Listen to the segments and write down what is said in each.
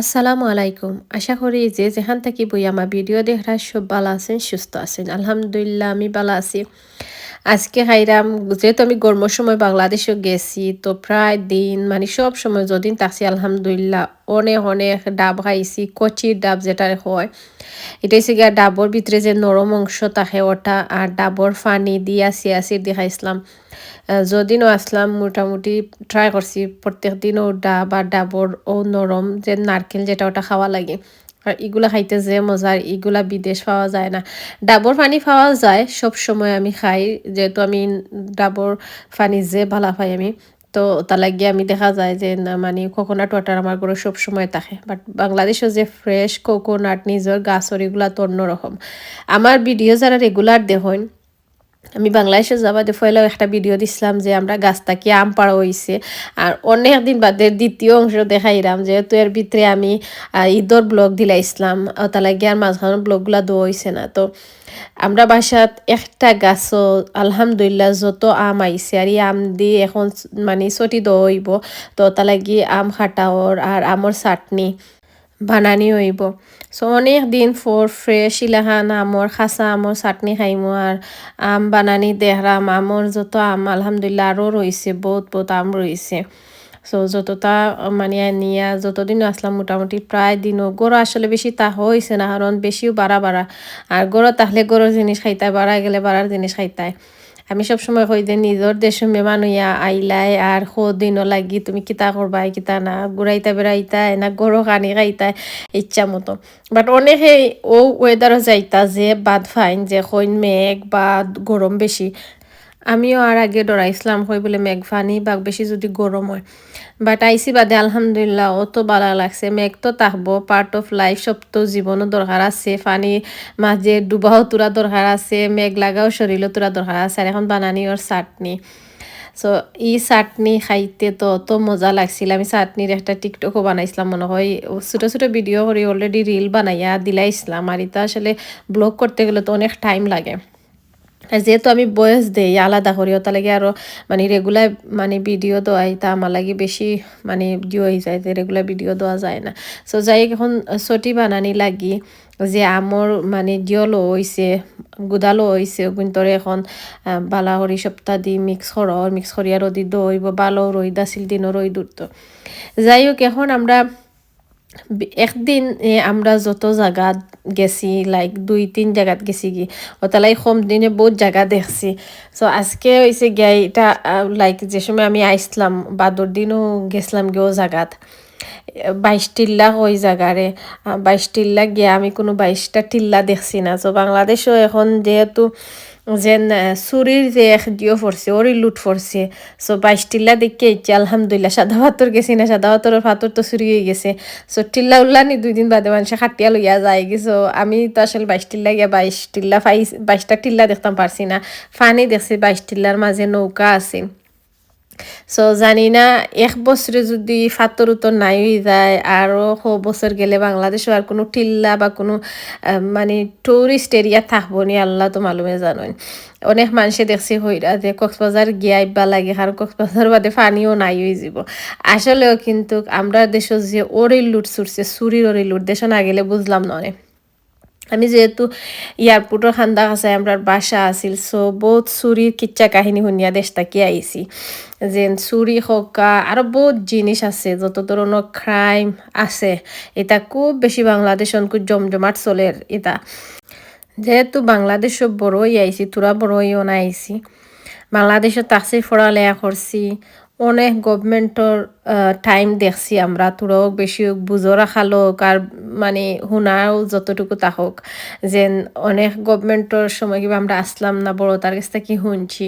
আসসালামু আলাইকুম। আশা করি যে যেখান থেকে বই আমার ভিডিও দেখা সব ভালো আছেন, সুস্থ আছেন। আলহামদুলিল্লাহ, আমি ভালো আছি। আজকে হাইরাম, যেহেতু আমি গরমের সময় বাংলাদেশে গেছি, তো প্রায় দিন মানে সব সময় যদিন থাকছি আলহামদুলিল্লাহ, অনেক অনেক ডাব খাইছি, কচির ডাব যেটা হয়। এটা হচ্ছে গিয়া ডাবর ভিতরে যে নরম অংশ থাকে ওটা, আর ডাবর ফানি দিয়া সিয়াসির খাইছিলাম যদিনও আসলাম, মোটামুটি ট্রাই করছি। প্রত্যেক দিনও ডাব বা ডাবর ও নরম যে নারকেল যেটা ওটা খাওয়া লাগে। আর এগুলা খাইতে যে মজার এগুলা বিদেশ পাওয়া যায় না। ডাবর পানি পাওয়া যায়, সব সময় আমি খাই। যেহেতু আমি ডাবর পানি যে ভালো পাই আমি, তো তা লাগিয়ে আমি দেখা যায় যে মানে কোকোনাট ওয়াটার আমার ঘরে সব সময় থাকে। বাট বাংলাদেশও যে ফ্রেশ কোকোনাট নিজের গাছর এগুলা তো অন্যরকম। আমার ভিডিও যারা রেগুলার দেখেন আমি বাংলাদেশে যাবাদে ফয়লাও একটা ভিডিও দিছিলাম যে আমরা গাছটাকে আম পাড়া হয়েছে আর অনেক দিন বাদে দ্বিতীয় অংশ দেখাইলাম যেহেতু এর ভিতরে আমি ঈদর ব্লগ দিলাইছিলাম তাহলে গিয়ার মাঝখানের ব্লগগুলো দো হয়েছে না। তো আমরা বাসাত একটা গাছও, আলহামদুলিল্লাহ, যত আম আইছে, আর এই আম দিয়ে এখন মানে ছটি দইব তো তালাগি আম খাটাওর আর আমর চাটনি। বানানি হইব। সো অনেক দিন ফর ফ্রেশ ইলাহান আমর খাসা আমর চাটনি খাইমো আর আম বানানি দেহরাম আমর যত আম, আলহামদুলিল্লাহ আরও রয়েছে বহুত বহুত আম রয়েছে সো যতটা মানে নিয়া যতদিন আসলাম মোটামুটি প্রায় দিনও গরু আসলে বেশি তা হয়েছে না কারণ বেশিও বাড়া বাড়া আর গরু তাহলে গরুর জিনিস খাইতায় বাড়া গেলে বাড়ার জিনিস খাইতায় আমি সবসময় হইতে নিজর দেশ মেমান হইয়া আইলাই আর দিনও লাগি তুমি কিতা করবা কিতা না, ঘুরাইতা বেড়াইতাই না গরো কানি খাইতাই, ইচ্ছা মতো। বাট অনেকে ও ওয়েদারও যাইতা যে বাদ ফাইন যে হইন মেঘ বা গরম বেশি। আমিও আর আগে ডরাইছিলাম হই বলে মেঘ ফানি বা বেশি যদি গরম হয়। বাট আইসি বাদে আলহামদুলিল্লাহ, অত ভালো লাগছে। মেঘ তো তাহবো পার্ট অফ লাইফ সব তো জীবনও দরকার আছে। ফানি মাঝে ডুবাও তোরা দরকার আছে, মেঘ লাগাও শরীরও তোরা দরকার আছে। আর এখন বানানি ওর চাটনি। সো ই চাটনি খাইতে তো অত মজা লাগছিল। আমি চাটনির একটা টিকটকও বানাইছিলাম, মনে হয়। ছোটো ছোটো ভিডিও করে অলরেডি রিল বানাইয়া দিলাইছিলাম আর এটা আসলে ব্লগ করতে গেলে তো অনেক টাইম লাগে। আর যেহেতু আমি বয়স দেই, আলাদা করি, ওটা লাগে আরও মানে রেগুলার মানে ভিডিও দেওয়াই, তা আমার লাগে বেশি মানে হয়ে যায় যে রেগুলার ভিডিও দেওয়া যায় না। সো যাই এখন ছটি বানানি লাগি যে আমর মানে দিয়লো হয়েছে গুদালো হয়েছে কিন্তু এখন বালা করি সপ্তাহ দি মিক্স কর মিক্স করি আর দি দইব বালো রই দাছিল দিনও রই দূরত যাই হোক, এখন আমরা একদিন আমরা যত জায়গাত গেছি লাইক দুই, তিন জায়গাত গেছি কি ওতালাই কম দিনে বহুত জায়গা দেখছি। সো আজকে হয়েছে গিয়া এটা লাইক যে সময় আমি আইসলাম, বাদর দিনও গেছিলাম গিয়েও জায়গাত বাইশ টিল্লা ওই জায়গারে বাইশ টিল্লা গিয়া আমি কোনো বাইশটা টিল্লা দেখছি না। সো বাংলাদেশও এখন যেহেতু যেন সুরির যে এক দিও ফরছে ওরই লুট ফরছে সো বাইশ টিল্লা দেখে ইচ্ছে আলহামদুলিল্লাহ, সাদা ভাতর গেছি না সাদা ভাতর ফাতর তো চুরি হয়ে গেছে। সো টিল্লা উল্লানি দুই দিন বাদে মানুষে খাটিয়া লইয়া যায় গেছো আমি তো আসলে বাইশ টিল্লা গিয়া বাইশ টিল্লা ফাইস বাইশটা টিল্লা দেখতাম পারছি না। ফানি দেখছি বাইশ টিল্লার মাঝে নৌকা আছে। সো জানি না, এক বছরে যদি ফাতর উত্তর নাই যায় আরও হ বছর গেলে বাংলাদেশও আর কোনো টিল্লা বা কোনো মানে টুরিস্ট এরিয়া থাকব নি, আল্লাহ তো মালুমে জানেন অনেক মানুষে দেখছি হইরা যে কক্সবাজার গিয়া আইবা লাগে, আর কক্সবাজার বাদে পানিও নাই হয়ে যাব আসলেও কিন্তু আমরা দেশ যে ওরে লুট ছুটছে, চুরির ওরে লুট, দেশ না গেলে বুঝলাম নয় আমি যেহেতু এয়ারপোর্টের খান্দা আছে আমরা বাসা আছিল সো বহুত চুরির কিচ্ছা কাহিনী শুনিয়া দেশ তাকি আইছি যেন চুরি হকা আরও বহুত জিনিস আছে, যত ধরনের ক্রাইম আছে। এটা খুব বেশি বাংলাদেশ খুব জমজমাট চলে এটা। যেহেতু বাংলাদেশ বড়ই আইছি তোরা না আইছি বাংলাদেশও তাসি ফড়ালেয়া করছি অনেক গভর্নমেন্টর টাইম দেখছি আমরা। তোরাও বেশি হোক বুঝো রাখালো আর মানে শুনাও যতটুকু তা হোক। যে অনেক গভর্নমেন্টর সময় কিবা আমরা আসলাম না, বড় তার কাছ থেকে শুনছি।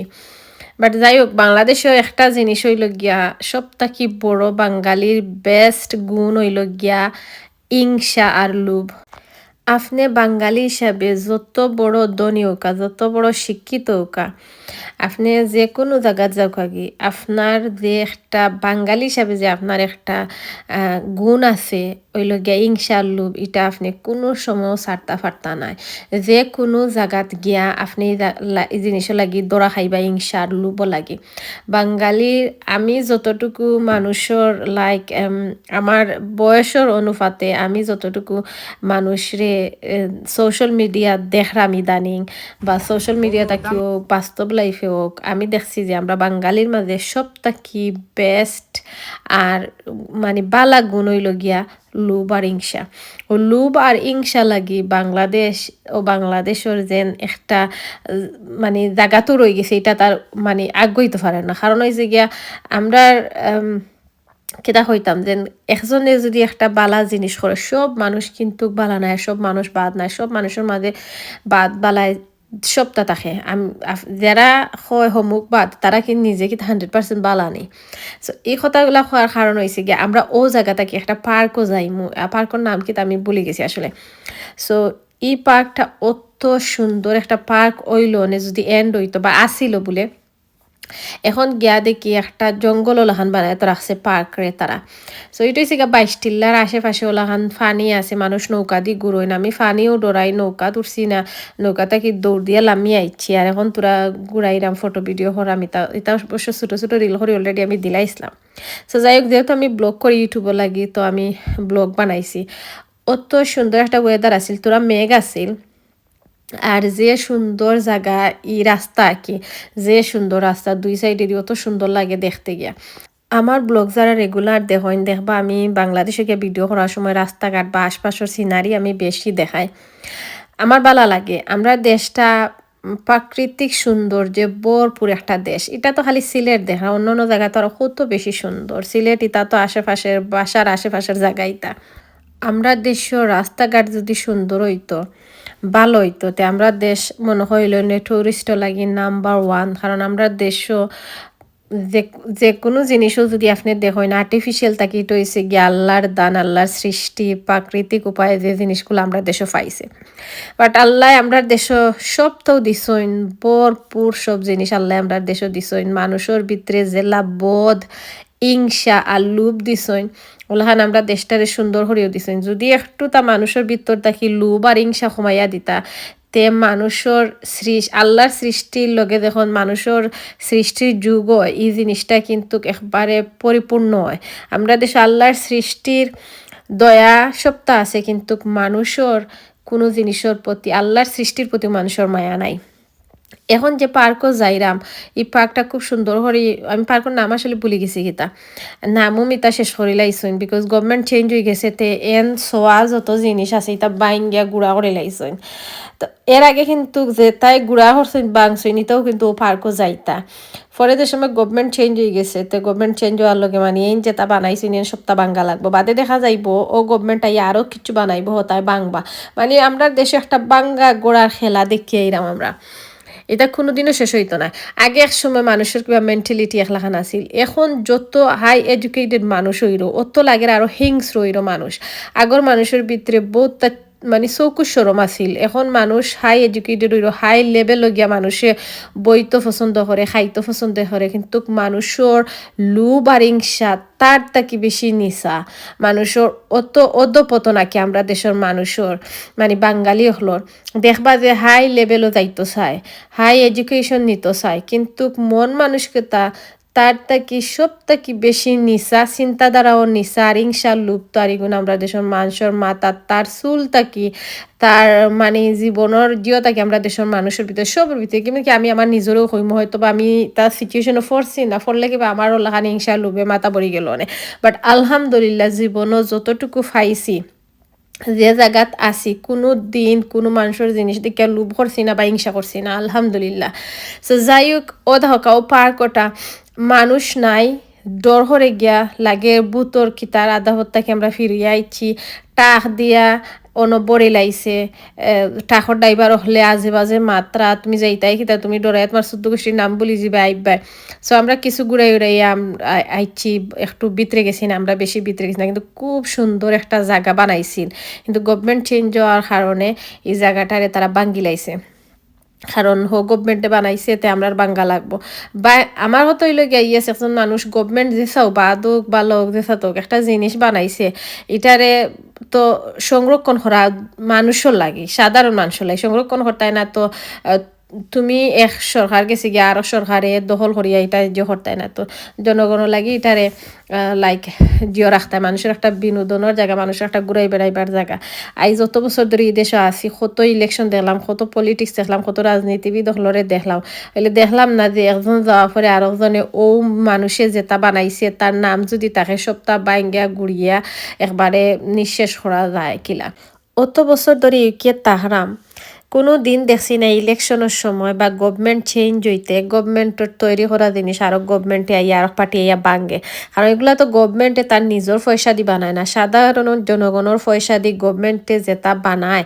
বাট যাই হোক, বাংলাদেশেও একটা জিনিস হইল গিয়া সব থাকি বড় বাঙালির বেস্ট গুণ হইল গিয়া ইংসা আর লুভ। আপনি বাঙালি হিসাবে যত বড় ধনী হোকা, যত বড় শিক্ষিত হোকা আপনি যে কোনো জায়গা যাও কি আপনার যে একটা বাঙালি হিসাবে যে আপনার একটা গুণ আছে ওইল গিয়া ইংসার লুব এটা আপনি কোনো সময় সারতা ফারতা নাই। যে কোনো জায়গাত গিয়া আপনি এই জিনিসও লাগি দরা খাইবা ইংসার লুব লাগে। বাঙালির, আমি যতটুকু মানুষের লাইক আমার বয়সের অনুপাতে আমি যতটুকু মানুষরে সোশ্যাল মিডিয়া দেখরাম ইদানিং বা সোশ্যাল মিডিয়া হোক, বাস্তব লাইফে হোক, আমি দেখছি যে আমরা বাঙালির মাঝে সব থাকি বেস্ট আর মানে বালা গুণ হইল গিয়া লুব আর ইংসা ও লুব আর ইংসা লাগি বাংলাদেশ, ও বাংলাদেশের যেন একটা মানে জায়গা তো রয়ে গেছে, এটা তার মানে আগ্রহিতে পারে না। কারণ হয়েছে গিয়া আমরা কেটা হইতাম যে একজনে যদি একটা বালা জিনিস করে, সব মানুষ কিন্তু বালা নাই, সব মানুষ বাদ নাই, সব মানুষের মাঝে বাদ বালায় সবটা থাকে। যারা হয় হমুক বাদ তারা কিন্তু নিজে কিন্তু হান্ড্রেড পার্সেন্ট বালা নেই সো এই কথাগুলো হওয়ার কারণ হয়েছে গিয়ে, আমরা ও জায়গাটাকে একটা পার্কও যাই পার্কের নাম কিন্তু আমি বলে গেছি আসলে। সো এই পার্কটা অত সুন্দর একটা পার্ক ওইল যদি এন্ড হইতো বা আসিল বলে এখন গিয়া দেখি একটা জঙ্গল ওলাখান বানায় তো রাখছে পার্ক রে তারা। সো এটা হচ্ছে বাইশ টিল্লার আশেপাশে ওলাখান, ফানি আছে, মানুষ নৌকা দিয়ে ঘুরোই না। আমি ফানিও ডরাই নৌকা তুরছি না। নৌকাটা কি দৌড় দিয়ে লামি আইছি, আর এখন তোরা ঘুরাইরাম ফটো ভিডিও হর আমি তা এটা অবশ্য ছোটো ছোটো রিল করে অলরেডি আমি দিলাইছিলাম সো যাই হোক যেহেতু আমি ব্লগ করি ইউটিউবে লাগি, তো আমি ব্লগ বানাইছি। অত সুন্দর একটা ওয়েদার আছিল, তোরা মেঘ আছিল। আর যে সুন্দর জায়গা ই রাস্তা কি, যে সুন্দর রাস্তা, দুই সাইডেরই অত সুন্দর লাগে দেখতে গিয়া। আমার ব্লগ যারা রেগুলার দেখেন দেখবা, আমি বাংলাদেশে গিয়ে ভিডিও করার সময় রাস্তাঘাট বা আশপাশের সিনারি আমি বেশি দেখাই। আমার ভালো লাগে, আমরা দেশটা প্রাকৃতিক সৌন্দর্যে ভরপুর একটা দেশ। এটা তো খালি সিলেট দেখা, অন্য অন্য জায়গায় তো আরও কত বেশি সুন্দর। সিলেট ইটা তো আশেপাশের বাসার আশেপাশের জায়গা ইটা আমরা দেশীয় রাস্তাঘাট যদি সুন্দর হইতো ভালো হইতো তে আমরা দেশ মনে হইল টুরিস্ট লাগি নাম্বার ওয়ান কারণ আমরা দেশও যে যে কোনো জিনিসও যদি আপনি দেখেন আর্টিফিশিয়াল তাকি তো হয়েছে গিয়ে আল্লাহর দান, আল্লাহর সৃষ্টি, প্রাকৃতিক উপায়ে যে জিনিসগুলো আমরা দেশে পাইছে। বাট আল্লাহ আমরা দেশ সব তো দিছইন ভরপুর সব জিনিস আল্লাহ আমরা দেশও দিছইন মানুষের ভিতরে জেলা বোধ ইংসা আর লুপ দিছইন ওলাহান, আমরা দেশটারে সুন্দর করিও দিছেন। যদি একটু তা মানুষের ভিতর থাকি লুব আর ইংসা কমাইয়া দিতা, তে মানুষের সৃষ্টি আল্লাহর সৃষ্টির লগে যখন মানুষের সৃষ্টির যুগ হয়, এই জিনিসটা কিন্তু একবারে পরিপূর্ণ হয়। আমরা দেশ আল্লাহর সৃষ্টির দয়া সপ্তাহ আছে, কিন্তু মানুষের কোনো জিনিসের প্রতি, আল্লাহর সৃষ্টির প্রতি মানুষের মায়া নাই। এখন যে পার্কও যাইরাম, এই পার্কটা খুব সুন্দর করে আমি পার্কের নাম আসলে ভুলে গেছি গীতা। নামও মিতা শেষ করে লাইছেন বিকজ গভর্নমেন্ট চেঞ্জ হয়ে গেছে, তে এন সোয়া যত জিনিস আছে, এটা বাইন গিয়া গুড়া করে লাইছেন তো এর আগে কিন্তু যে তাই গুড়া করছেন বাংছেন এটাও কিন্তু ও পার্কও যাইতা। পরে যে সময় গভর্নমেন্ট চেঞ্জ হয়ে গেছে, তো গভর্নমেন্ট চেঞ্জ হওয়ার লগে মানে এই যে তা বানাইছেন এন সপ্তাহ বাঙ্গা লাগবো। বাদে দেখা যাইব, ও গভর্নমেন্ট আই আরও কিছু বানাইবো, হতায় বাংবা। মানে আমরা দেশে একটা বাঙ্গা গোড়ার খেলা দেখিয়ে এরাম আমরা। এটা কোনো দিনও শেষ হইতো না। আগে এক সময় মানুষের কিবা মেন্টালিটি একলাখান আছিল। এখন যত হাই এডুকেটেড মানুষ হইল অত লাগের আরও হিংস রইরো মানুষ। আগর মানুষের ভিতরে বহুত মানে চৌকুশ সরম আছিল। এখন মানুষ হাই এডুকেটেড হইল হাই লেভেল গিয়া মানুষে বইতো পছন্দ করে খাইতো পছন্দ করে কিন্তু মানুষের লুব আর ইংসা তার তাকি বেশি নিসা মানুষের অত অধপত নাকি আমরা দেশের মানুষের মানে বাঙালি হলর দেখবা যে হাই লেভেলও যাইতো চায় হাই এডুকেশন নিত চায় কিন্তু মন মানুষকে তা তার তাকি সব তাকি বেশি নিসা চিন্তাধারাও নিসা আর ইংসার লুপ্ত আর এগুলো আমরা দেশের মানুষের মাতা তার চুল তাকি তার মানে জীবনের জিও তাকি আমরা দেশের মানুষের ভিতরে, সবের ভিতরে। কিন্তু কি আমি আমার নিজেরও হইম হয়তো বা আমি তার সিচুয়েশনে ফরছি না ফরলে কিবা আমার লাহান ইংসা লুবে মাতা পড়ি গেল অনেক। বাট আলহামদুলিল্লাহ জীবনও যতটুকু ফাইছি যে জায়গাত আছি, কোনো দিন কোনো মানুষের জিনিস দেখে লোভ করছি না বা হিংসা করছি না, আলহামদুলিল্লাহ। সো যাই হোক, ও দেখা, ও পার্কটা মানুষ নাই, ডর হরে গিয়া লাগে, বুতর কিতার আধা হত্যাকে আমরা ফিরিয়ে আইছি। টাক দিয়া অনবরে লাইছে টাকর ড্রাইভার হলে আজে বাজে মাত্রা, তুমি যাইতাই কিতা তুমি ডরাই তোমার শুদ্ধ গোষ্ঠীর নাম বলি যাবে আইবাই সো আমরা কিছু ঘুরাই উড়াই আইছি, একটু বিতরে গেছি না, আমরা বেশি বিতরে গেছি না, কিন্তু খুব সুন্দর একটা জায়গা বানাইছিল কিন্তু গভর্নমেন্ট চেঞ্জ হওয়ার কারণে এই জায়গাটারে তারা বাঙ্গি লাইছে। কারণ হো গভর্নমেন্টে বানাইছে, তে আমরা বাঙ্গা লাগবো। বা, আমার হতো হইলে ইয়েস একজন মানুষ গভর্নমেন্ট যে চাও, বা দোক বা লোক যে চাতক, একটা জিনিস বানাইছে, এটারে তো সংরক্ষণ করা মানুষও লাগে, সাধারণ মানুষও লাগে। সংরক্ষণ করতে না তো তুমি এক সরকার গেছে গিয়ে আরও সরকারে দখল করিয়া এটা যে হরতায় না। তো জনগণের লাগি এটারে লাইক জিও রাখতে মানুষের একটা বিনোদনের জায়গা মানুষের একটা ঘুরাই বেড়াইবার জায়গা আই যত বছর ধরে এই দেশে আছি, কত ইলেকশন দেখলাম, কত পলিটিক্স দেখলাম, কত রাজনীতিবিদ হলরে দেখলাম। হলে দেখলাম না যে একজন যাওয়ার পরে আর একজনে ও মানুষে যেটা বানাইছে, তার নাম যদি তাকে সপ্তাহ বাইঙ্গা গুড়িয়া একবারে নিঃশেষ করা যায় কিলা। অত বছর ধরে ইউকে তাহারাম। কোনো দিন দেখছি না ইলেকশনের সময় বা গভর্নমেন্ট চেঞ্জ হইতে গভর্নমেন্টের তৈরি করা জিনিস আরও গভর্নমেন্টে আইয়া আরও পার্টি আইয়া বাঙ্গে। আর এগুলো তো গভর্নমেন্টে তার নিজের পয়সা দি বানায় না, সাধারণ জনগণের পয়সা দি গভর্নমেন্টে যেটা বানায়।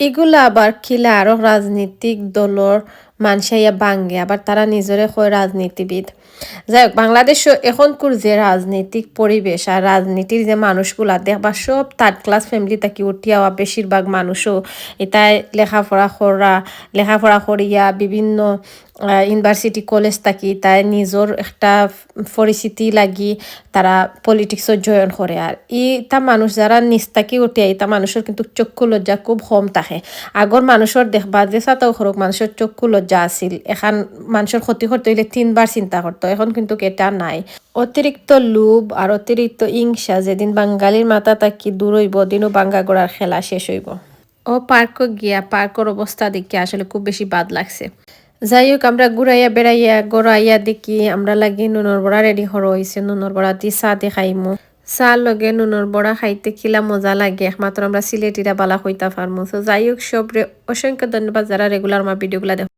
এগুলো আবার কিলা আরও রাজনীতিক দলর মানুষাইয়া বাঙ্গে, আবার তারা নিজরে হয় রাজনীতিবিদ। যাই হোক বাংলাদেশ এখনকার যে রাজনৈতিক পরিবেশ আর রাজনীতির যে মানুষগুলা দেখবা সব থার্ড ক্লাস ফ্যামিলি থাকি উঠিয়াওয়া বেশিরভাগ মানুষও এটাই লেখাপড়া করা, লেখাপড়া করিয়া বিভিন্ন ইউনিভার্সিটি কলেজ থাকি, তাই নিজের একটা পরিচিতি লাগি তারা পলিটিক্সত জয়েন করে আর ইটা মানুষ যারা নিচ থাকি উঠে, ইটা মানুষের কিন্তু চক্ষু লজ্জা খুব কম থাকে। আগর মানুষের দেখবা যে সাতাও সরক মানুষের চক্ষু লজ্জা আছিল। এখন মানুষের ক্ষতি করতে হইলে তিনবার চিন্তা করতো এখন কিন্তু এটা নাই। অতিরিক্ত লোভ আর অতিরিক্ত ইংসা যেদিন বাঙালির মাথা তাকি দূর হইব দিনও বাঙ্গা গোড়ার খেলা শেষ হইব। ও পার্ক গিয়া পার্কর অবস্থা দেখে আসলে খুব বেশি বাদ লাগছে। যাই হোক আমরা ঘুরাইয়া বেড়াইয়া গড়াইয়া দেখি, আমরা লাগি নুনর বড়া রেডি হর হয়েছে নুনর বড়া দি চা দিয়ে খাইমু চার লগে নুনর বড়া খাইতে কিলা মজা লাগে একমাত্র আমরা সিলেটিরা বালা হইতা পারমু তো যাই হোক সবরে অসংখ্য ধন্যবাদ যারা রেগুলার আমার ভিডিওগুলা দেখ।